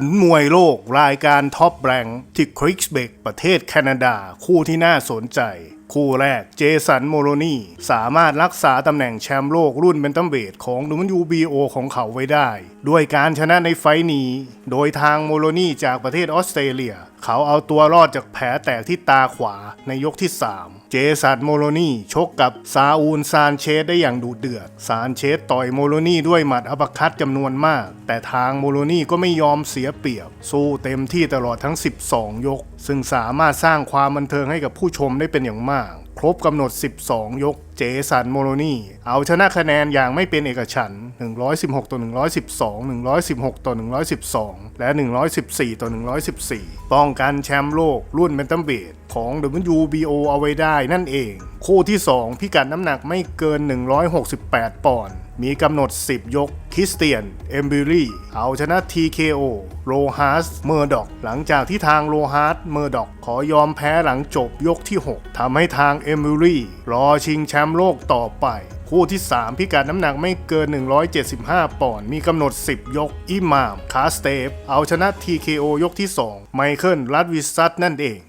ลมวยโลกรายการท็อปแรงที่คริกส์เบกประเทศแคนาดา คู่ที่น่าสนใจ คู่แรกเจสันโมโรนีสามารถรักษาตำแหน่งแชมป์โลกรุ่นเบนตัมเวทของ WBO ของเขาไว้ได้ ด้วยการชนะในไฟท์นี้ โดยทางโมโรนีจากประเทศออสเตรเลีย เขาเอาตัวรอดจากแผลแตกที่ตาขวาในยกที่ 3 เจสันโมโรนีชกกับซาอูลซานเชสได้อย่างดุเดือด ซานเชสต่อยโมโรนีด้วยหมัดอัปคัตจำนวนมาก แต่ทางโมโรนีก็ไม่ยอมเสียเปรียบ สู้เต็มที่ตลอดทั้ง 12 ยก ซึ่งสามารถสร้างความบันเทิงให้กับผู้ชมได้เป็นอย่างมาก ครบกำหนด 12 ยกเจสันโมโรนีเอาชนะคะแนนอย่างไม่เป็นเอกฉันท์116 ต่อ 112 116 ต่อ 112 และ 114 ต่อ 114 ป้องกันแชมป์โลกรุ่นเบนตัมเบดของ WBO เอาไว้ได้นั่นเอง คู่ที่ 2 พิกัดน้ำหนักไม่เกิน 168 ปอนด์ มีกำหนด 10 ยก คริสเตียน เอมบิลี่ เอาชนะ TKO โรฮัสเมอร์ดอก หลังจากที่ทางโรฮัสเมอร์ดอก ขอยอมแพ้หลังจบยกที่ 6 ทำให้ทางเอมบิลี่ รอชิงแชมป์โลกต่อไป คู่ที่ 3 พิกัดน้ำหนักไม่เกิน 175 ปอนด์ มีกำหนด 10 ยก อิหมาม คาสเตฟ เอาชนะ TKO ยกที่ 2 ไมเคิล รัดวิสซัตนั่นเอง